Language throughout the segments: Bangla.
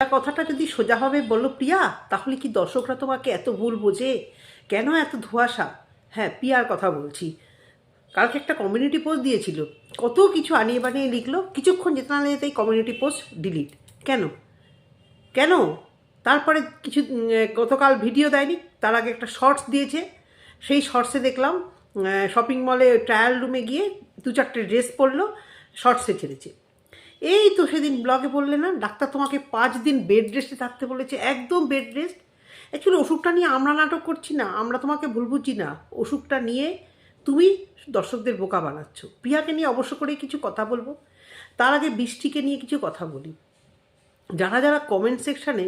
কথাটা যদি সোজাভাবে বলো প্রিয়া, তাহলে কি দর্শকরা তোমাকে এত ভুল বোঝে? কেন এত ধোঁয়াশা? হ্যাঁ প্রিয়ার কথা বলছি। কালকে একটা কমিউনিটি পোস্ট দিয়েছিল। কত কিছু আনিয়ে বানিয়ে লিখলো। কিছুক্ষণ যেতে না যেতেই কমিউনিটি পোস্ট ডিলিট কেন? কেন? তারপরে কিছু গতকাল ভিডিও দেয়নি। তার আগে একটা শর্টস দিয়েছে। সেই শর্টসে দেখলাম শপিং মলে ট্রায়াল রুমে গিয়ে দু চারটে ড্রেস পরলো শর্টসে ছেড়েছে। এই তো সেদিন ব্লগে বললে না, ডাক্তার তোমাকে পাঁচ দিন বেড রেস্টে থাকতে বলেছে, একদম বেড রেস্ট অ্যাকচুয়ালি ওষুধটা নিয়ে আমরা নাটক করছি না, আমরা তোমাকে ভুল বুঝি না। ওষুধটা নিয়ে তুমি দর্শকদের বোকা বানাচ্ছ। প্রিয়াকে নিয়ে অবশ্য করে কিছু কথা বলব। তার আগে বৃষ্টিকে নিয়ে কিছু কথা বলি। যারা যারা কমেন্ট সেকশানে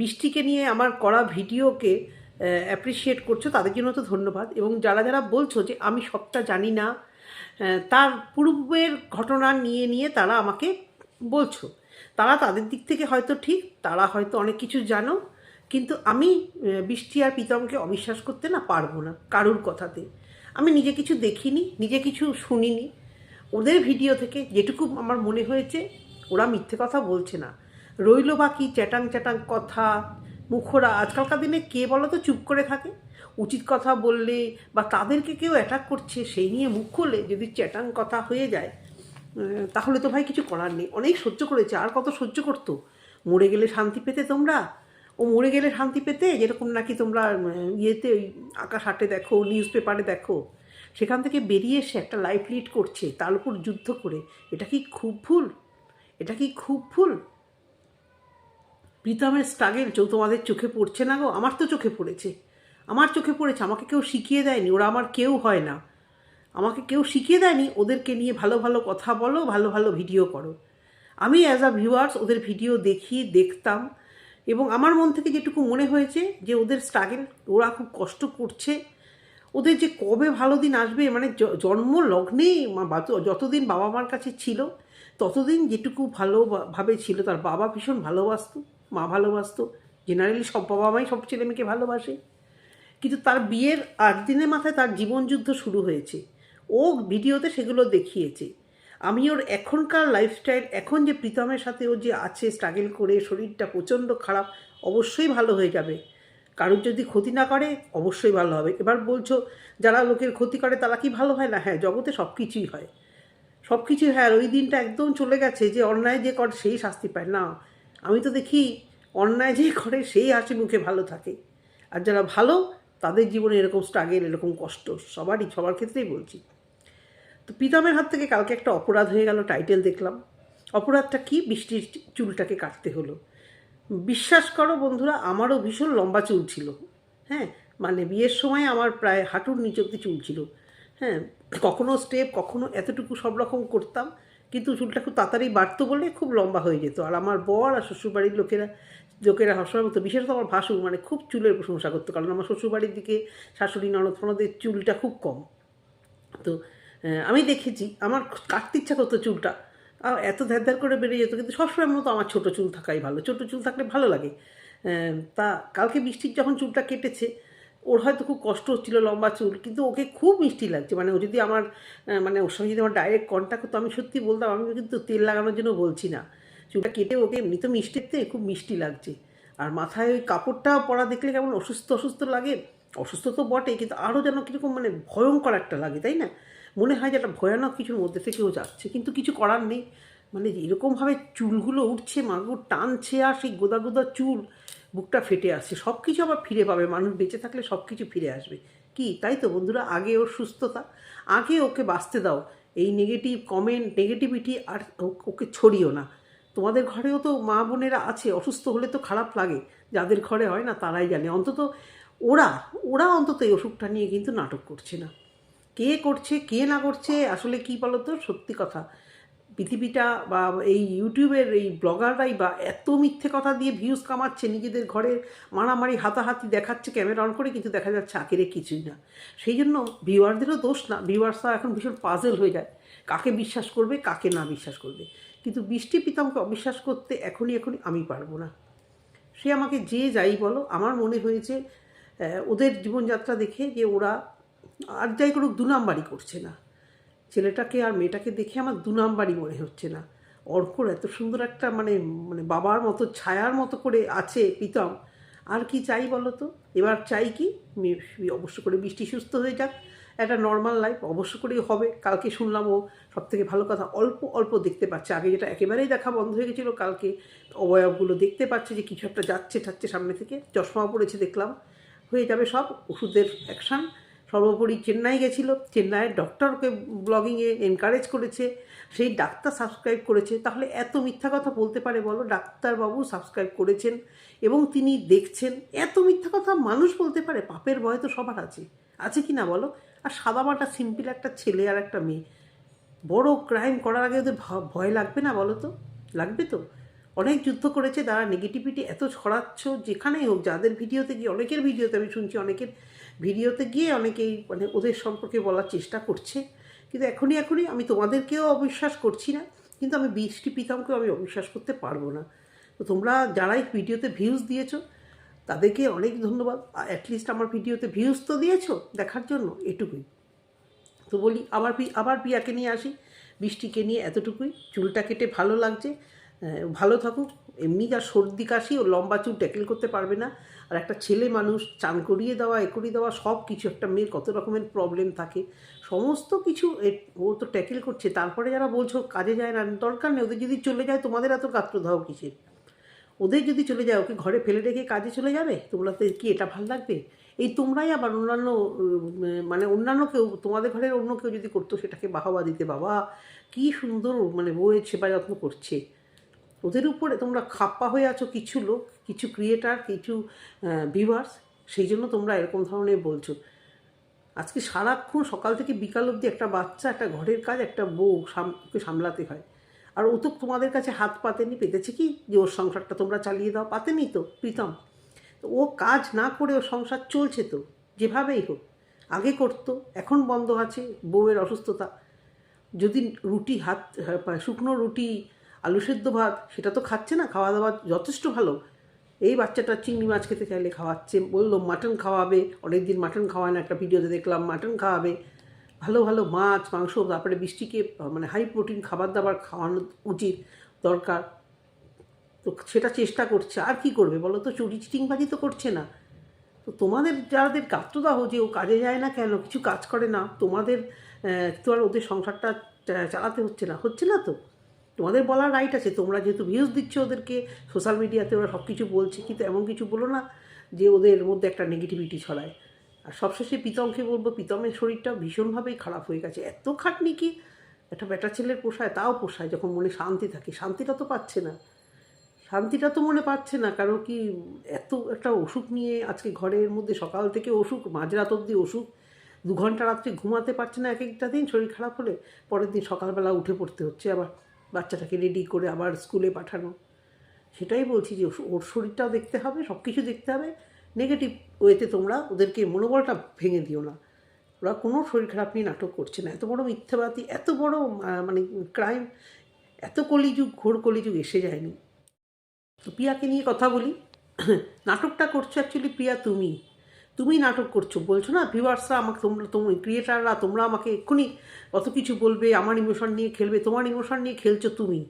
বৃষ্টিকে নিয়ে আমার করা ভিডিওকে অ্যাপ্রিসিয়েট করছ, তাদের জন্য তো ধন্যবাদ। এবং যারা যারা বলছো যে আমি সবটা জানি না তার পূর্বের ঘটনা নিয়ে নিয়ে তারা আমাকে বলছো। তারা তাদের দিক থেকে হয়তো ঠিক, তারা হয়তো অনেক কিছু জানো, কিন্তু আমি বৃষ্টি আর প্রীতমকে অবিশ্বাস করতে না পারব না কারুর কথাতে। আমি নিজে কিছু দেখিনি, নিজে কিছু শুনিনি। ওদের ভিডিও থেকে যেটুকু আমার মনে হয়েছে, ওরা মিথ্যে কথা বলছে না। রইল বাকি চ্যাটাং চ্যাটাং কথা, মুখরা, আজকালকার দিনে কে বলো তো চুপ করে থাকে? উচিত কথা বললে বা তাদেরকে কেউ অ্যাটাক করছে, সেই নিয়ে মুখ খুললে যদি চ্যাটাং কথা হয়ে যায় তাহলে তো ভাই কিছু করার নেই। অনেক সহ্য করেছে, আর কত সহ্য করতো? মরে গেলে শান্তি পেতে তোমরা? ও মরে গেলে শান্তি পেতে? যেরকম নাকি তোমরা ইয়েতে ওই আকাশ হাটে দেখো নিউজ পেপারে দেখো, সেখান থেকে বেরিয়ে এসে একটা লাইফ লিড করছে, তার উপর যুদ্ধ করে। এটা কি খুব ভুল? এটা কি খুব ভুল? প্রীতমের স্ট্রাগেল চৌ তোমাদের চোখে পড়ছে না গো? আমার তো চোখে পড়েছে। আমার চোখে পড়েছে, আমাকে কেউ শিখিয়ে দেয়নি, ওরা আমার কেউ হয় না। আমাকে কেউ শিখিয়ে দেয়নি, ওদেরকে নিয়ে ভালো ভালো কথা বলো, ভালো ভালো ভিডিও করো। আমি অ্যাজ আ ভিউয়ার্স ওদের ভিডিও দেখি, দেখতাম, এবং আমার মন থেকে যেটুকু মনে হয়েছে যে ওদের স্ট্রাগেল ওরা খুব কষ্ট করছে। ওদের যে কবে ভালো দিন আসবে মানে জন্ম লগ্নেই যতদিন বাবা মার কাছে ছিল, ততদিন যেটুকু ভালোভাবে ছিল, তার বাবা ভীষণ ভালোবাসতো, মা ভালোবাসতো। জেনারেলি সব বাবা মাই সব ছেলে মেয়েকে ভালোবাসে। কিন্তু তার বিয়ের আট দিনের মাথায় তার জীবনযুদ্ধ শুরু হয়েছে। ও ভিডিওতে সেগুলো দেখিয়েছে। আমি ওর এখনকার লাইফস্টাইল এখন যে প্রীতমের সাথে ও যে আছে স্ট্রাগল করে, শরীরটা প্রচণ্ড খারাপ, অবশ্যই ভালো হয়ে যাবে। কারোর যদি ক্ষতি না করে, অবশ্যই ভালো হবে। এবার বলছো, যারা লোকের ক্ষতি করে, তারা কি ভালো হয়? না হ্যাঁ জগতে সব কিছুই হয়। সব কিছুই হয়, আর ওই দিনটা একদম চলে গেছে যে অন্যায় যে করে, সেই শাস্তি পায়। না, আমি তো দেখি, অন্যায় যে করে, সেই হাসি মুখে ভালো থাকে। আর যারা ভালো তাদের জীবনে এরকম স্ট্রাগেল এরকম কষ্ট, সবারই, সবার ক্ষেত্রেই বলছি। তো প্রীতমের হাত থেকে কালকে একটা অপরাধ হয়ে গেল টাইটেল দেখলাম। অপরাধটা কি? বৃষ্টির চুলটাকে কাটতে হলো। বিশ্বাস করো বন্ধুরা, আমারও ভীষণ লম্বা চুল ছিল। হ্যাঁ মানে বিয়ের সময় আমার প্রায় হাঁটুর নিচ অব্দি চুল ছিল। হ্যাঁ কখনো স্টেপ কখনো এতটুকু সব রকম করতাম, কিন্তু চুলটা খুব তাড়াতাড়ি বাড়তো বলে খুব লম্বা হয়ে যেত। আর আমার বর আর শ্বশুরবাড়ির লোকেরা লোকেরা সবসময় বলতো, বিশেষত আমার ভাসুর মানে খুব চুলের প্রশংসা করতো, কারণ আমার শ্বশুরবাড়ির দিকে শাশুড়ি, ননদ ফনদের চুলটা খুব কম। তো আমি দেখেছি, আমার কাটতে ইচ্ছা করতো চুলটা আর এত ধ্যার ধ্যার করে বেরিয়ে যেত, কিন্তু সবসময় মতো আমার ছোটো চুল থাকাই ভালো, ছোটো চুল থাকলে ভালো লাগে। তা কালকে বৃষ্টির যখন চুলটা কেটেছে, ওর হয়তো খুব কষ্ট হচ্ছিল লম্বা চুল, কিন্তু ওকে খুব মিষ্টি লাগছে মানে ও যদি আমার মানে ওর সঙ্গে যদি আমার ডাইরেক্ট কন্ট্যাক্ট হতো, আমি সত্যি বলতাম, আমি কিন্তু তেল লাগানোর জন্য বলছি না। চুলটা কেটে ওকে এমনি তো মিষ্টিতে খুব মিষ্টি লাগছে। আর মাথায় ওই কাপড়টা পরা দেখলে কেমন অসুস্থ অসুস্থ লাগে। অসুস্থ তো বটে কিন্তু আরও যেন কীরকম মানে ভয়ঙ্কর একটা লাগে, তাই না? মনে হয় যে একটা ভয়ানক কিছুর মধ্যে থেকেও যাচ্ছে, কিন্তু কিছু করার নেই। মানে এরকমভাবে চুলগুলো উঠছে, মাগুর টানছে, আর সেই গোদা গোদা চুল, বুকটা ফেটে আসছে। সব কিছু আবার ফিরে পাবে, মানুষ বেঁচে থাকলে সব কিছু ফিরে আসবে। কি, তাই তো বন্ধুরা? আগে ওর সুস্থতা, আগে ওকে বাঁচতে দাও। এই নেগেটিভ কমেন্ট নেগেটিভিটি আর ওকে ছড়িও না। তোমাদের ঘরেও তো মা বোনেরা আছে, অসুস্থ হলে তো খারাপ লাগে। যাদের ঘরে হয় না তারাই জানে। অন্তত ওরা ওরা অন্তত এই অসুখটা নিয়ে কিন্তু নাটক করছে না। কে করছে, কে না করছে, আসলে কি বলো তো সত্যি কথা। পৃথিবীটা বা এই ইউটিউবের এই ব্লগাররাই বা এত মিথ্যে কথা দিয়ে ভিউজ কামাচ্ছে, নিজেদের ঘরে মারামারি হাতাহাতি দেখাচ্ছে ক্যামেরা অন করে কিন্তু দেখা যাচ্ছে আখেরে কিছুই না। সেই জন্য ভিউয়ারদেরও দোষ না। ভিউয়ার্সরা এখন ভীষণ পাজেল হয়ে যায়। কাকে বিশ্বাস করবে, কাকে না বিশ্বাস করবে? কিন্তু বৃষ্টি পিতামকে অবিশ্বাস করতে এখনই এখনই আমি পারব না। সে আমাকে যে যাই বলো, আমার মনে হয়েছে ওদের জীবনযাত্রা দেখে যে ওরা আর যাই করুক দু নাম্বারই করছে না। ছেলেটাকে আর মেয়েটাকে দেখে আমার দু নাম্বারই মনে হচ্ছে না। অর্কর এত সুন্দর একটা মানে মানে বাবার মতো, ছায়ার মতো করে আছে প্রীতম আর কি চাই বলো তো? এবার চাই কি? অবশ্য করে বৃষ্টি সুস্থ হয়ে যাক। একটা নর্মাল লাইফ অবশ্য করেই হবে। কালকে শুনলাম ও সব থেকে ভালো কথা, অল্প অল্প দেখতে পাচ্ছে। আগে যেটা একেবারেই দেখা বন্ধ হয়ে গেছিল, কালকে অবয়বগুলো দেখতে পাচ্ছে যে কিছু একটা যাচ্ছে, ঠাচ্ছে সামনে থেকে। চশমাও পড়েছে দেখলাম। হয়ে যাবে সব। ওষুধের অ্যাকশান সর্বোপরি চেন্নাই গেছিল। চেন্নাইয়ের ডক্টরকে ব্লগিংয়ে এনকারেজ করেছে, সেই ডাক্তার সাবস্ক্রাইব করেছে। তাহলে এত মিথ্যা কথা বলতে পারে বলো? ডাক্তারবাবু সাবস্ক্রাইব করেছেন এবং তিনি দেখছেন। এত মিথ্যা কথা মানুষ বলতে পারে? পাপের ভয় তো সবার আছে। আছে কি না বলো? আর সাদামাটা সিম্পল একটা ছেলে আর একটা মেয়ে। বড় ক্রাইম করার আগে ওদের ভয় লাগবে না বলো তো? লাগবে তো? অনেক যুদ্ধ করেছে, তারা নেগেটিভিটি এত ছড়াচ্ছ, যেখানেই হোক, যাদের ভিডিওতে গিয়ে, অনেকের ভিডিওতে আমি শুনছি, অনেকের ভিডিওতে গিয়ে অনেকেই মানে ওদের সম্পর্কে বলার চেষ্টা করছে। কিন্তু এখনই এখনই আমি তোমাদেরকেও অবিশ্বাস করছি না, কিন্তু আমি বৃষ্টি পিতামকেও আমি অবিশ্বাস করতে পারব না। তো তোমরা যারাই ভিডিওতে ভিউজ দিয়েছ, তাদেরকে অনেক ধন্যবাদ। অ্যাটলিস্ট আমার ভিডিওতে ভিউজ তো দিয়েছ দেখার জন্য এটুকুই। তো বলি, আবার আবার পিয়াকে নিয়ে আসি। বৃষ্টিকে নিয়ে এতটুকুই। চুলটা কেটে ভালো লাগছে। ভালো থাকুক। এমনি যা সর্দি কাশি ও লম্বা চুল ট্যাকেল করতে পারবে না। আর একটা ছেলে মানুষ চান করিয়ে দেওয়া, এ করিয়ে দেওয়া সব কিছু একটা মেয়ের কত রকমের প্রবলেম থাকে। সমস্ত কিছু ও তো ট্যাকেল করছে। তারপরে যারা বলছো কাজে যায় না, দরকার নেই। ওদের যদি চলে যায়, তোমাদের এত গাত্রদাহ কিসের? ওদের যদি চলে যায়, ওকে ঘরে ফেলে রেখে কাজে চলে যাবে? তোমরা তো কি এটা ভালো লাগবে? এই তোমরাই আবার অন্যান্য মানে অন্যান্য কেউ, তোমাদের ঘরের অন্য কেউ যদি করতো, সেটাকে বাহবা দিতে। বাবা, কি সুন্দর মানে বউয়ের সেবা যত্ন করছে। ওদের উপরে তোমরা খাপ্পা হয়ে আছো কিছু লোক কিছু ক্রিয়েটার কিছু ভিভার্স সেই জন্য তোমরা এরকম ধরনের বলছো। আজকে সারাক্ষণ সকাল থেকে বিকাল অবধি একটা বাচ্চা একটা ঘরের কাজ একটা বউ সামকে সামলাতে হয়। আর ও তো তোমাদের কাছে হাত পাতেনি পেতেছে কি? যে ওর সংসারটা তোমরা চালিয়ে দাও পাতেনি তো প্রীতম। তো ও কাজ না করে ওর সংসার চলছে তো যেভাবেই হোক। আগে করতো এখন বন্ধ আছে বউয়ের অসুস্থতা। যদি রুটি হাত হ্যাঁ, শুকনো রুটি আলু সেদ্ধ ভাত, সেটা তো খাচ্ছে না খাওয়া দাওয়া যথেষ্ট ভালো। এই বাচ্চাটা চিংড়ি মাছ খেতে চাইলে খাওয়াচ্ছে। বলল, মাটন খাওয়াবে। অনেক দিন মাটন খাওয়ায় না, একটা ভিডিওতে দেখলাম, মাটন খাওয়াবে। ভালো ভালো মাছ, মাংস, তারপরে বৃষ্টিকে মানে হাই প্রোটিন খাবার দাবার খাওয়ানো উচিত দরকার। তো সেটা চেষ্টা করছে, আর কি করবে বলো তো? চুরি চিটিংবাজি তো করছে না। তো তোমাদের যাদের গাত্রদাহ যে ও কাজে যায় না কেন? কিছু কাজ করে না। তোমাদের তো আর ওদের সংসারটা চালাতে হচ্ছে না হচ্ছে না তো? তোমাদের বলার রাইট আছে। তোমরা যেহেতু ভিউজ দিচ্ছ ওদেরকে সোশ্যাল মিডিয়াতে ওরা সব কিছু বলছে, কিন্তু এমন কিছু বলো না যে ওদের মধ্যে একটা নেগেটিভিটি ছড়ায়। আর সবশেষে প্রীতমকে বলব, প্রীতমের শরীরটা ভীষণভাবেই খারাপ হয়ে গেছে। এত খাটনি কি? একটা বেটা ছেলের পোষায়, তাও পোষায়, যখন মনে শান্তি থাকে। শান্তিটা তো পাচ্ছে না। শান্তিটা তো মনে পাচ্ছে না, কারণ কি এত একটা অসুখ নিয়ে আজকে ঘরের মধ্যে সকাল থেকে অসুখ, মাঝরাত অবধি অসুখ। দু ঘণ্টা রাত্রে ঘুমাতে পারছে না এক একটা দিন, শরীর খারাপ হলে পরের দিন সকালবেলা উঠে পড়তে হচ্ছে আবার। বাচ্চাটাকে রেডি করে আবার স্কুলে পাঠানো। সেটাই বলছি যে, ওর- শরীরটাও দেখতে হবে সব কিছু দেখতে হবে। নেগেটিভ ওয়েতে তোমরা ওদেরকে মনোবলটা ভেঙে দিও না। ওরা কোনো শরীর খারাপ নিয়ে নাটক করছে না। এত বড় মিথ্যাবাদী, এত বড় মানে ক্রাইম এত কলিযুগ, ঘোর কলিযুগ এসে যায়নি। তো প্রিয়াকে নিয়ে কথা বলি। নাটকটা করছ অ্যাকচুয়ালি প্রিয়া তুমি। তুমি নাটক করছ, বলছো না ভিউয়ার্সরা আমাকে তোমরা, তুমি ক্রিয়েটাররা তোমরা আমাকে এক্ষুনি কত কিছু বলবে, আমার ইমোশন নিয়ে খেলবে, তোমার ইমোশন নিয়ে খেলছো তুমি।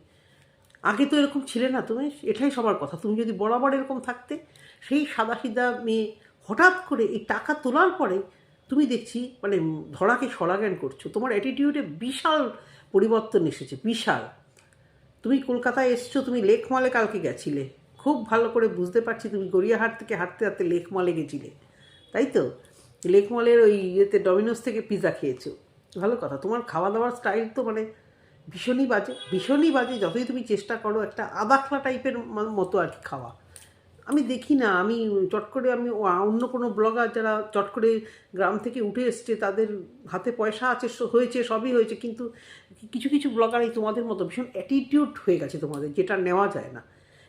আগে তো এরকম ছিলে না তুমি, এটাই সবার কথা। তুমি যদি বরাবর এরকম থাকতে, সেই সাদা সিধা মেয়ে হঠাৎ করে এই টাকা তোলার পরে তুমি দেখছি মানে ধরাকে সরাজ্ঞান করছ। তোমার অ্যাটিটিউডে বিশাল পরিবর্তন এসেছে, বিশাল। তুমি কলকাতায় এসছো, তুমি লেকমলে কালকে গেছিলে। খুব ভালো করে বুঝতে পারছি তুমি গড়িয়াহাট থেকে হাঁটতে হাঁটতে লেকমলে গেছিলে। তাই তো? লেকমলের ওই ইয়েতে ডমিনোস থেকে পিৎজা খেয়েছো। ভালো কথা, তোমার খাওয়া দাওয়ার স্টাইল তো মানে ভীষণই বাজে ভীষণই বাজে, যতই তুমি চেষ্টা করো একটা আদাখলা টাইপের মতো আর কি খাওয়া। আমি দেখি না, আমি চট করে আমি অন্য কোনো ব্লগার যারা চট করে গ্রাম থেকে উঠে এসছে, তাদের হাতে পয়সা আছে হয়েছে, সবই হয়েছে, কিন্তু কিছু কিছু ব্লগার এই তোমাদের মতো ভীষণ অ্যাটিটিউড হয়ে গেছে তোমাদের, যেটা নেওয়া যায় না।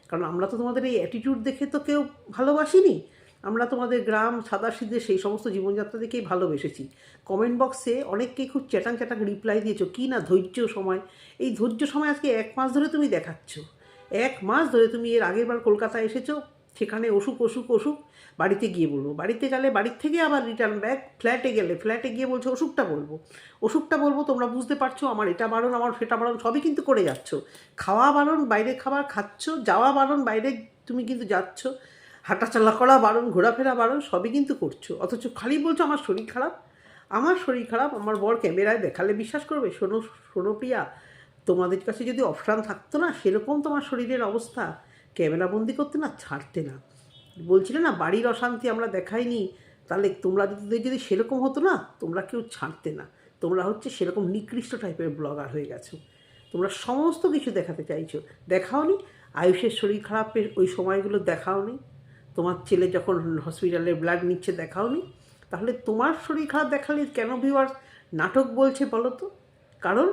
কারণ আমরা তো তোমাদের এই অ্যাটিটিউড দেখে তো কেউ ভালোবাসিনি। আমরা তোমাদের গ্রাম সাদা সিধে সেই সমস্ত জীবনযাত্রা দেখেই ভালোবেসেছি। কমেন্ট বক্সে অনেককে খুব চ্যাটাং চ্যাটাং রিপ্লাই দিয়েছ, কি না ধৈর্য সময়? এই ধৈর্য সময় আজকে এক মাস ধরে তুমি দেখাচ্ছ। এক মাস ধরে তুমি এর আগের বার কলকাতায় এসেছ, সেখানে অসুখ অসুখ অসুখ, বাড়িতে গিয়ে বলব। বাড়িতে গেলে, বাড়ির থেকে আবার রিটার্ন ব্যাক ফ্ল্যাটে গেলে ফ্ল্যাটে গিয়ে বলছো, অসুখটা বলব। অসুখটা বলব, তোমরা বুঝতে পারছ, আমার এটা বারণ, আমার সেটা বারণ, সবই কিন্তু করে যাচ্ছ। খাওয়া বারণ, বাইরে খাবার খাচ্ছ, যাওয়া বারণ, বাইরে তুমি কিন্তু যাচ্ছ। হাঁটাচলা করা বারণ, ঘোরাফেরা বারণ সবই কিন্তু করছ। অথচ খালি বলছো আমার শরীর খারাপ? আমার শরীর খারাপ, আমার বর ক্যামেরায় দেখালে বিশ্বাস করবে? শোনো শোনো প্রিয়া, তোমাদের কাছে যদি অপশান থাকতো না, সেরকম তোমার শরীরের অবস্থা। ক্যামেরাবন্দি করতে না, ছাড়তে না। বলছিলে না, বাড়ির অশান্তি আমরা দেখাইনি। তাহলে তোমরা যদি যদি সেরকম হতো না, তোমরা কেউ ছাড়তে না। তোমরা হচ্ছে সেরকম নিকৃষ্ট টাইপের ব্লগার হয়ে গেছো। তোমরা সমস্ত কিছু দেখাতে চাইছো। দেখাওনি? আয়ুষের শরীর খারাপের ওই সময়গুলো দেখাওনি? তোমার ছেলে যখন হসপিটালে ব্লাড নিচ্ছে দেখাওনি, তাহলে তোমার শরীর খারাপ দেখালে কেন ভিউয়ার নাটক বলছে বলো তো? কারণ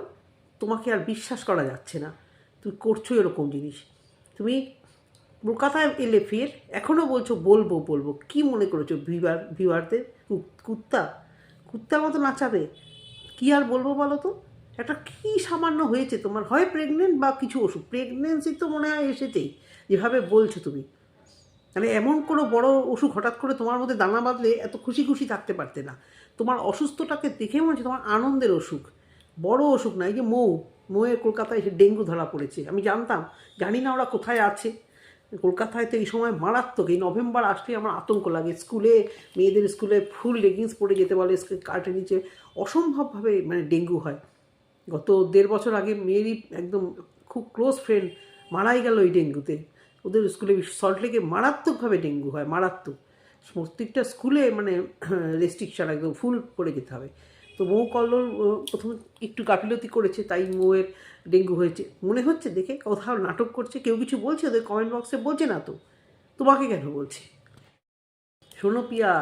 তোমাকে আর বিশ্বাস করা যাচ্ছে না। তুমি করছ এরকম জিনিস। তুমি কলকাতায় এলে ফের এখনও বলছো, বলব বলব। কি মনে করেছ ভিউয়ার ভিউয়ারদের কুত্তা? কুত্তার মতো নাচাবে কি আর বলব বলো তো? একটা কি সামান্য হয়েছে? তোমার হয় প্রেগনেন্ট বা কিছু ওষুধ? প্রেগনেন্সি তো মনে হয় এসেছেই। যেভাবে বলছো তুমি। মানে এমন কোনো বড় অসুখ হঠাৎ করে তোমার মধ্যে দানা বাঁধলে এত খুশি খুশি থাকতে পারতে না। তোমার অসুস্থটাকে দেখে মনে হচ্ছে তোমার আনন্দের অসুখ। বড় অসুখ না, এই যে মৌ, মৌয়ের কলকাতায় এসে ডেঙ্গু ধরা পড়েছে। আমি জানতাম, জানি না ওরা কোথায় আছে। কলকাতায় তো এই সময় মারাত্মক, এই নভেম্বর আসলে আমার আতঙ্ক লাগে। স্কুলে, মেয়েদের স্কুলে ফুল লেগিংস পরে যেতে বলে কার্টের নিচে। অসম্ভবভাবে মানে ডেঙ্গু হয়। গত দেড় বছর আগে মেয়েরই একদম খুব ক্লোজ ফ্রেন্ড মারাই গেল ওই ডেঙ্গুতে। ওদের স্কুলে সল্টলেকে মারাত্মকভাবে ডেঙ্গু হয়, মারাত্মক। প্রত্যেকটা স্কুলে মানে রেস্ট্রিকশন একদম ফুল করে যেতে হবে। তো মৌ কল্লোল প্রথমে একটু গাফিলতি করেছে, তাই মৌয়ের ডেঙ্গু হয়েছে। মনে হচ্ছে দেখে কোথাও নাটক করছে, কেউ কিছু বলছে, ওদের কমেন্ট বক্সে বলছে না তো। তোমাকে কেন বলছে? শোনো পিয়া,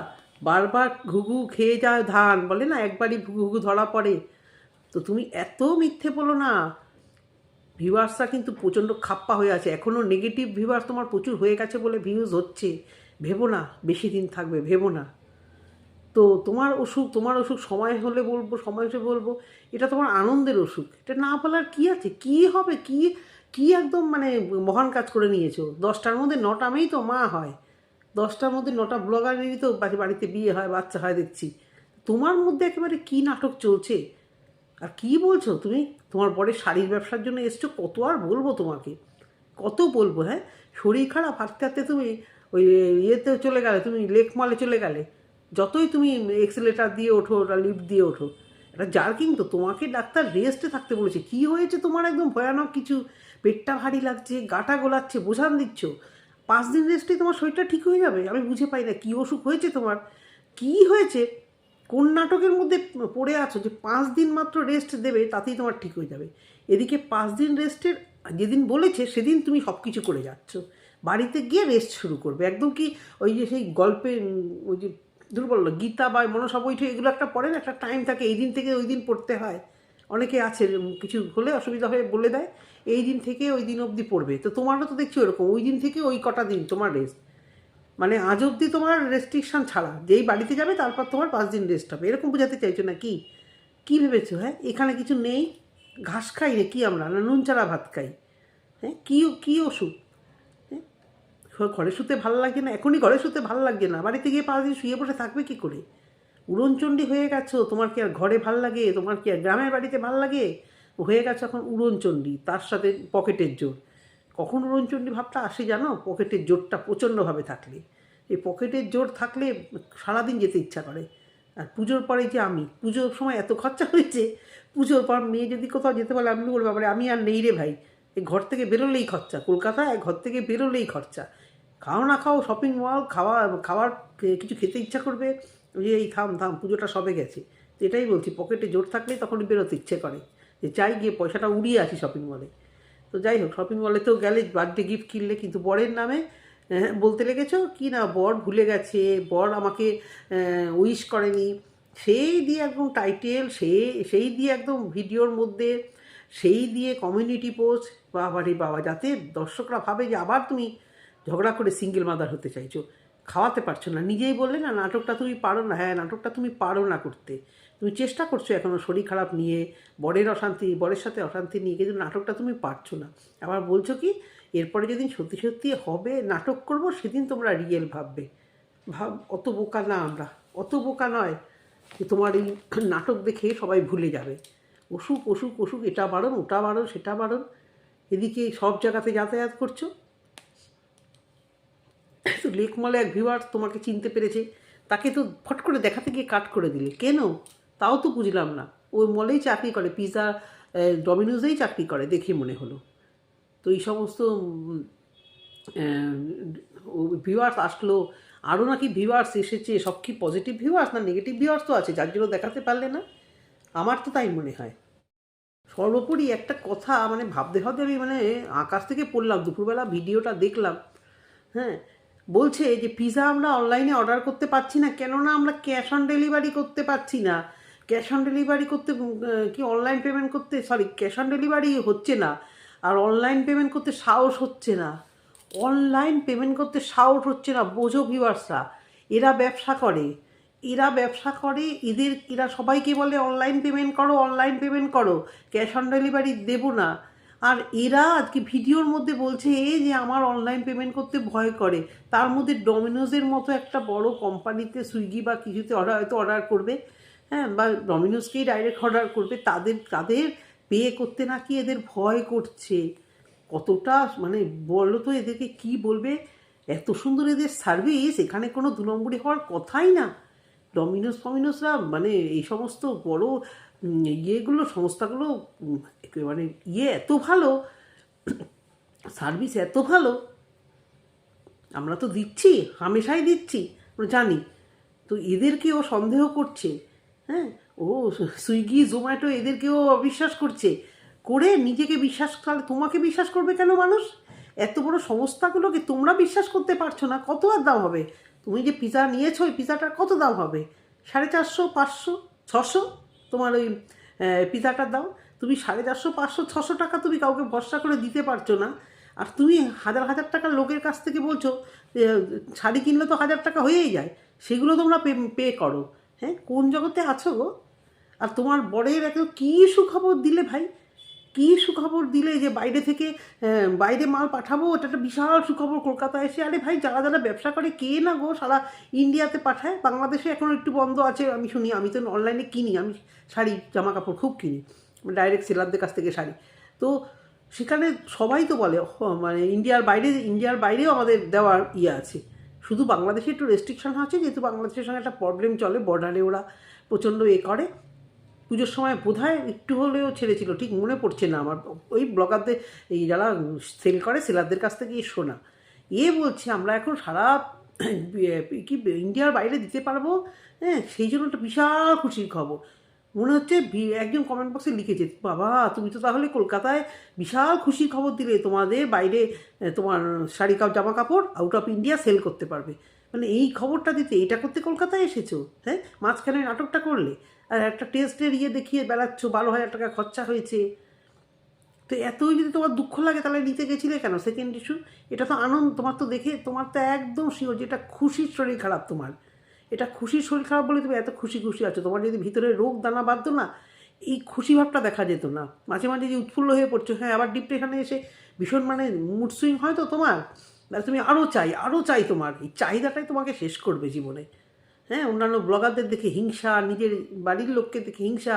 বারবার ঘুঘু খেয়ে যায় ধান, বলে না, একবারই ঘুঘু ধরা পড়ে। তো তুমি এত মিথ্যে বলো না ভিউয়ার্সরা কিন্তু প্রচণ্ড খাপ্পা হয়ে আছে। এখনও নেগেটিভ ভিউয়ার্স তোমার প্রচুর হয়ে গেছে বলে ভিউজ হচ্ছে। ভেবো না, বেশি দিন থাকবে, ভেবো না। তো তোমার অসুখ তোমার অসুখ, সময় হলে বলব, সময় হলে বলব, এটা তোমার আনন্দের অসুখ। এটা না বলার কী আছে? কি হবে? কি কি একদম মানে মহান কাজ করে নিয়েছো? দশটার মধ্যে নটা মেয়েই তো মা হয়। দশটার মধ্যে নটা ব্লগারেরই তো বাড়ি- বাড়িতে বিয়ে হয়, বাচ্চা হয় দেখছি। তোমার মধ্যে একেবারে কি নাটক চলছে? আর কি বলছো তুমি? তোমার পরে শাড়ির ব্যবসার জন্য এসছো? কত আর বলব তোমাকে? কত বলব হ্যাঁ? শরীর খারাপ, হাঁটতে হাঁটতে তুমি ওই ইয়েতে চলে গেলে, তুমি লেক মলে চলে গেলে, যতই তুমি এক্সেলেটার দিয়ে ওঠো, ওটা লিফট দিয়ে ওঠো, এটা জার্কিং তো, তোমাকে ডাক্তার রেস্টে থাকতে বলেছে। কি হয়েছে তোমার? একদম ভয়ানক কিছু, পেটটা ভারী লাগছে, গাটা গোলাচ্ছে, বোঝান দিচ্ছ। পাঁচ দিন রেস্টে তোমার শরীরটা ঠিক হয়ে যাবে? আমি বুঝে পাই না, কী অসুখ হয়েছে তোমার? কি হয়েছে? কোন নাটকের মধ্যে পড়ে আছো যে পাঁচ দিন মাত্র রেস্ট দেবে, তাতেই তোমার ঠিক হয়ে যাবে। এদিকে পাঁচ দিন রেস্টের যেদিন বলেছে, সেদিন তুমি সব কিছু করে যাচ্ছ। বাড়িতে গিয়ে রেস্ট শুরু করবে। একদম কি ওই যে সেই গল্পে ওই যে দুর্বল গীতা বা মনসা বৈঠক এগুলো একটা পড়ে না? একটা টাইম থাকে, এই দিন থেকে ওই দিন পড়তে হয়। অনেকে আছে কিছু হলে অসুবিধা হয়ে বলে দেয়, এই দিন থেকে ওই দিন অবধি পড়বে। তো তোমারও তো দেখছি ওরকম, ওই দিন থেকে ওই কটা দিন তোমার রেস্ট মানে আজ অবধি তোমার রেস্ট্রিকশন ছাড়া। যেই বাড়িতে যাবে, তারপর তোমার পাঁচ দিন রেস্ট হবে। এরকম বোঝাতে চাইছো না কি কী ভেবেছো হ্যাঁ? এখানে কিছু নেই? ঘাস খাই রে, কি আমরা? না নুন চারা ভাত খাই? হ্যাঁ? কী কী ওষুধ? হ্যাঁ? ঘরে শুতে ভালো লাগছে না? এখনই ঘরে শুতে ভালো লাগছে না। বাড়িতে গিয়ে পাঁচ দিন শুয়ে বসে থাকবে কি করে? উড়নচণ্ডী হয়ে গেছো? তোমার কি আর ঘরে ভালো লাগে? তোমার কি আর গ্রামের বাড়িতে ভালো লাগে? হয়ে গেছে এখন উড়নচণ্ডী, তার সাথে পকেটের জোর। কখন উড়নচণ্ডী ভাবটা আসে জানো? পকেটের জোরটা প্রচণ্ডভাবে থাকলে। এই পকেটের জোর থাকলে সারাদিন যেতে ইচ্ছা করে। আর পুজোর পরে যে আমি, পুজোর সময় এত খরচা হয়েছে, পুজোর পর মেয়ে যদি কোথাও যেতে পারে আমি বলব, বাবারে, আমি আর নেই রে ভাই। এই ঘর থেকে বেরোলেই খরচা, কলকাতায় ঘর থেকে বেরোলেই খরচা। খাও না খাও শপিং মল খাওয়া, খাওয়ার কিছু খেতে ইচ্ছা করবে? যে এই থাম থাম, পুজোটা সবে গেছে। তো এটাই বলছি, পকেটে জোর থাকলেই তখনই বেরোতে ইচ্ছে করে। যে চাই গিয়ে পয়সাটা উড়িয়ে আসি শপিং মলে তো যাই হোক শপিং মলে তো গেলে বার্থডে গিফট কিনলে কিন্তু বরের নামে আহ, বলতে লেগেছো কি না বর ভুলে গেছে বর আমাকে উইশ করেনি। সেই দিয়ে একদম টাইটেল সে সেই দিয়ে একদম ভিডিওর মধ্যে সেই দিয়ে কমিউনিটি পোস্ট বাবারে বাবা যাতে দর্শকরা ভাবে যে আবার তুমি ঝগড়া করে সিঙ্গেল মাদার হতে চাইছো। খাওয়াতে পারছ না। নিজেই বললে না নাটকটা তুমি পারো না। হ্যাঁ নাটকটা তুমি পারো না করতে। তুমি চেষ্টা করছ এখনও শরীর খারাপ নিয়ে, বরের অশান্তি, বরের সাথে অশান্তি নিয়ে, কিন্তু নাটকটা তুমি পারছ না। আবার বলছো কি, এরপরে যেদিন সত্যি সত্যি হবে, নাটক করব, সেদিন তোমরা রিয়েল ভাববে। ভাব, অত বোকা না আমরা, অত বোকা নয় যে তোমার এই নাটক দেখে সবাই ভুলে যাবে। অসুখ অসুখ অসুখ, এটা বারণ, ওটা বারণ, সেটা বারণ, এদিকে সব জায়গাতে যাতায়াত করছ। তো লেকমলে এক ভিউয়ার তোমাকে চিনতে পেরেছে, তাকে তো ফট করে দেখাতে গিয়ে কাট করে দিলে। কেন? তাও তো বুঝলাম না। ওই মলেই চাকরি করে পিৎজা ডমিনোজেই চাকরি করে দেখে মনে হলো। তো এই সমস্ত ভিউয়ার্স আসলো, আরও নাকি ভিউয়ার্স এসেছে, সব কি পজিটিভ ভিউয়ার্স না নেগেটিভ ভিউয়ার্স তো আছে, যার জন্য দেখাতে পারলে না? আমার তো তাই মনে হয়। সর্বোপরি একটা কথা মানে ভাবতে ভাবতে আমি মানে আকাশ থেকে পড়লাম, দুপুরবেলা ভিডিওটা দেখলাম হ্যাঁ? বলছে যে পিৎজা আমরা অনলাইনে অর্ডার করতে পারছি না, কেননা আমরা ক্যাশ অন ডেলিভারি করতে পারছি না। ক্যাশ অন ডেলিভারি করতে কি অনলাইন পেমেন্ট করতে সরি ক্যাশ অন ডেলিভারি হচ্ছে না, আর অনলাইন পেমেন্ট করতে সাহস হচ্ছে না। অনলাইন পেমেন্ট করতে সাহস হচ্ছে না, বোঝো ভিউয়ার্সরা এরা ব্যবসা করে, এরা ব্যবসা করে, এদের, এরা সবাইকে বলে অনলাইন পেমেন্ট করো অনলাইন পেমেন্ট করো ক্যাশ অন ডেলিভারি দেবো না। আর এরা আজকে ভিডিওর মধ্যে বলছে যে আমার অনলাইন পেমেন্ট করতে ভয় করে, তার মধ্যে ডমিনোজের মতো একটা বড় কোম্পানিতে সুইগি বা কিছুতে অর্ডার হয়তো অর্ডার করবে। হ্যাঁ বা ডমিনোসকেই ডাইরেক্ট অর্ডার করবে, তাদের তাদের পে করতে নাকি এদের ভয় করছে। কতটা মানে বলো তো এদেরকে কি বলবে? এত সুন্দর এদের সার্ভিস এখানে কোনো দু নম্বরই হওয়ার কথাই না। ডমিনোস ফমিনোসরা মানে এই সমস্ত বড় ইয়েগুলো, সংস্থাগুলো মানে ইয়ে এত ভালো সার্ভিস এত ভালো, আমরা তো দিচ্ছি, হামেশাই দিচ্ছি, আমরা জানি। তো এদেরকেও সন্দেহ করছে। হ্যাঁ ও সুইগি, জোম্যাটো, এদেরকেও অবিশ্বাস করছে। করে নিজেকে বিশ্বাস, তাহলে তোমাকে বিশ্বাস করবে কেন মানুষ? এত বড় সংস্থাগুলোকে তোমরা বিশ্বাস করতে পারছ না, কত আর দাম হবে? তুমি যে পিজা নিয়েছো, ওই পিজাটার কত দাম হবে? সাড়ে চারশো, পাঁচশো, ছশো? তোমার ওই পিজাটার দাম? তুমি সাড়ে চারশো, পাঁচশো, ছশো টাকা তুমি কাউকে ভরসা করে দিতে পারছ না। আর তুমি হাজার হাজার টাকা লোকের কাছ থেকে বলছো শাড়ি কিনলে তো হাজার টাকা হয়েই যায়। সেগুলো তোমরা পে পে করো। হ্যাঁ কোন জগতে আছো গো? আর তোমার বরের এত কী সুখবর দিলে ভাই? কী সুখবর দিলে যে বাইরে থেকে বাইরে মাল পাঠাবো? ওটা একটা বিশাল সুখবর। কলকাতায় এসে আরে ভাই যারা যারা ব্যবসা করে কে না গো সারা ইন্ডিয়াতে পাঠায়? বাংলাদেশে এখন একটু বন্ধ আছে। আমি শুনি আমি তো অনলাইনে কিনি। আমি শাড়ি জামা কাপড় খুব কিনি। ডাইরেক্ট সেলারদের কাছ থেকে শাড়ি। তো সেখানে সবাই তো বলে "হ, মানে ইন্ডিয়ার বাইরে ইন্ডিয়ার বাইরেও আমাদের দেওয়ার ইয়ে আছে। শুধু বাংলাদেশে একটু রেস্ট্রিকশন আছে, যেহেতু বাংলাদেশের সঙ্গে একটা প্রবলেম চলে বর্ডারে ওরা প্রচণ্ড এ করে। পুজোর সময় বোধহয় একটু হলেও ছেড়েছিল, ঠিক মনে পড়ছে না আমার। ওই ব্লগারদের, এই যারা সেল করে সেলারদের কাছ থেকে শোনা। এ বলছে, আমরা এখন সারা কি, ইন্ডিয়ার বাইরে দিতে পারব? হ্যাঁ সেই জন্য একটা বিশাল খুশির খবর। মনে হচ্ছে একজন কমেন্ট বক্সে লিখেছে, বাবা, তুমি তো তাহলে কলকাতায় বিশাল খুশির খবর দিলে, তোমাদের বাইরে তোমার শাড়ি কাপ, জামা কাপড় আউট অফ ইন্ডিয়া সেল করতে পারবে। মানে এই খবরটা দিতে, এটা করতে কলকাতায় এসেছ? হ্যাঁ? মাঝখানে নাটকটা করলে, আর একটা টেস্টের ইয়ে দেখিয়ে বেড়াচ্ছ, বারো হাজার টাকা খরচা হয়েছে। তো এতই যদি তোমার দুঃখ লাগে, তাহলে নিতে গেছিলে কেন? সেকেন্ড ইস্যু এটা তো আনন্দ, তোমার তো দেখে, তোমার তো একদম শিওর যে এটা খুশির শরীর খারাপ তোমার। এটা খুশির শরীর খারাপ বলে তুমি এত খুশি খুশি আছো। তোমার যদি ভিতরে রোগ দানা বাঁধতো না, এই খুশি ভাবটা দেখা যেত না। মাঝে মাঝে যে উৎফুল্ল হয়ে পড়ছো হ্যাঁ আবার ডিপ্রেশনে এসে ভীষণ মানে মুড সুইং হয় তো তোমার? তাহলে তুমি আরও চাই আরও চাই তোমার। এই চাহিদাটাই তোমাকে শেষ করবে জীবনে। হ্যাঁ অন্যান্য ব্লগারদের দেখে হিংসা, নিজের বাড়ির লোককে দেখে হিংসা।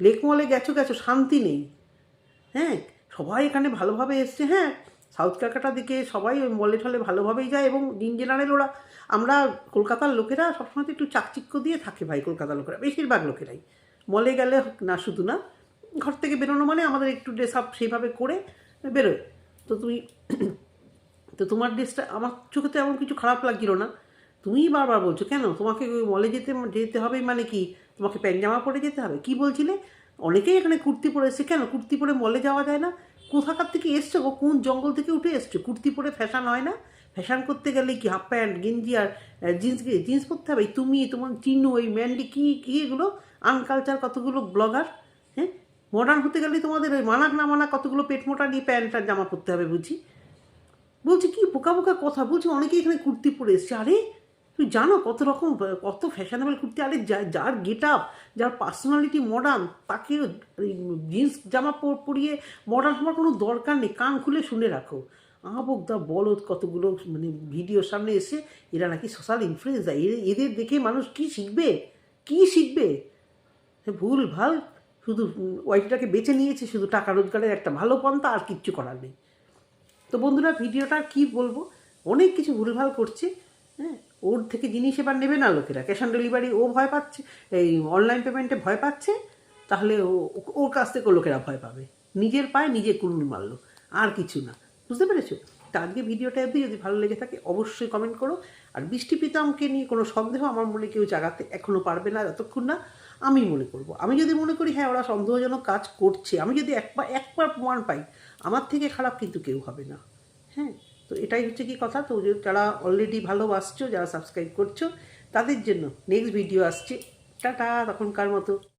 লেকমলে গেছো গেছো, শান্তি নেই। হ্যাঁ সবাই এখানে ভালোভাবে এসছে। হ্যাঁ সাউথ ক্যালকাটা দিকে সবাই ওই মলে টলে ভালোভাবেই যায় এবং ইন জেনারেল ওরা, আমরা কলকাতার লোকেরা সবসময় একটু চাকচিক্য দিয়ে থাকে ভাই কলকাতার লোকেরা, বেশিরভাগ লোকেরাই। মলে গেলে না শুধু না, ঘর থেকে বেরোনো মানে আমাদের একটু ড্রেস আপ সেইভাবে করে বেরোয়। তো তুমি, তো তোমার ড্রেসটা আমার চোখে তো এমন কিছু খারাপ লাগছিল না। তুমিই বারবার বলছো, কেন? তোমাকে ওই মলে যেতে যেতে হবে মানে কি? তোমাকে প্যান্ট জামা পরে যেতে হবে? কি বলছিলে? অনেকেই এখানে কুর্তি পরে এসছে। কেন? কুর্তি পরে মলে যাওয়া যায় না? কোথাকার থেকে এসছো গো? কোন জঙ্গল থেকে উঠে এসছো? কুর্তি পরে ফ্যাশন হয় না? ফ্যাশন করতে গেলে কি হাফ প্যান্ট গেঞ্জি আর জিন্স জিন্স পরতে হবে? তুমি তোমার চিনু ওই ম্যান্ডি, কী কী এগুলো? আনকালচার কতগুলো ব্লগার হ্যাঁ? মডার্ন হতে গেলে তোমাদের ওই মানাক না মানা কতগুলো পেট মোটা নিয়ে প্যান্ট আর জামা পরতে হবে বুঝি? বলছি কি বোকা বোকা কথা? বলছি অনেকেই এখানে কুর্তি পরে এসছে। আরে তুমি জানো কত রকম, কত ফ্যাশনেবল কুর্তি, আরে যার গেট আপ যার পার্সোনালিটি মডার্ন তাকে জিন্স জামা পরিয়ে মডার্ন হওয়ার কোনো দরকার নেই। কান খুলে শুনে রাখো। আবক দা বলদ কতগুলো মানে ভিডিওর সামনে এসে এরা নাকি সোশ্যাল ইনফ্লুয়েন্সার এদের দেখে মানুষ কি শিখবে? কি শিখবে? ভুল ভালো, শুধু ওয়াইফটাকে বেছে নিয়েছে, শুধু টাকা রোজগারের একটা ভালো পন্থা, আর কিচ্ছু করার নেই। তো বন্ধুরা ভিডিওটা কি বলব? অনেক কিছু ভুলভাল করছে হ্যাঁ? ওর থেকে জিনিস এবার নেবে না লোকেরা। ক্যাশ অন ডেলিভারি ও ভয় পাচ্ছে, এই অনলাইন পেমেন্টে ভয় পাচ্ছে, তাহলে ওর কাছ থেকে লোকেরা ভয় পাবে। নিজের পায়ে নিজে কুড়ুনি মারলো, আর কিছু না। বুঝতে পেরেছ? তা আজকে ভিডিওটা অবধি যদি ভালো লেগে থাকে, অবশ্যই কমেন্ট করো। আর বৃষ্টি প্রীতমকে নিয়ে কোনো সন্দেহ আমার মনে কেউ জাগাতে এখনও পারবে না যতক্ষণ না আমি মনে করব। আমি যদি মনে করি হ্যাঁ ওরা সন্দেহজনক কাজ করছে, আমি যদি একবার একবার প্রমাণ পাই, আমার থেকে খারাপ কিন্তু কেউ হবে না। হ্যাঁ? তো এটাই হচ্ছে কি কথা, তো যারা অলরেডি ভালোবাসছো, যারা সাবস্ক্রাইব করছ, তাদের জন্য নেক্সট ভিডিও আসছে। টাটা, তখনকার মতো।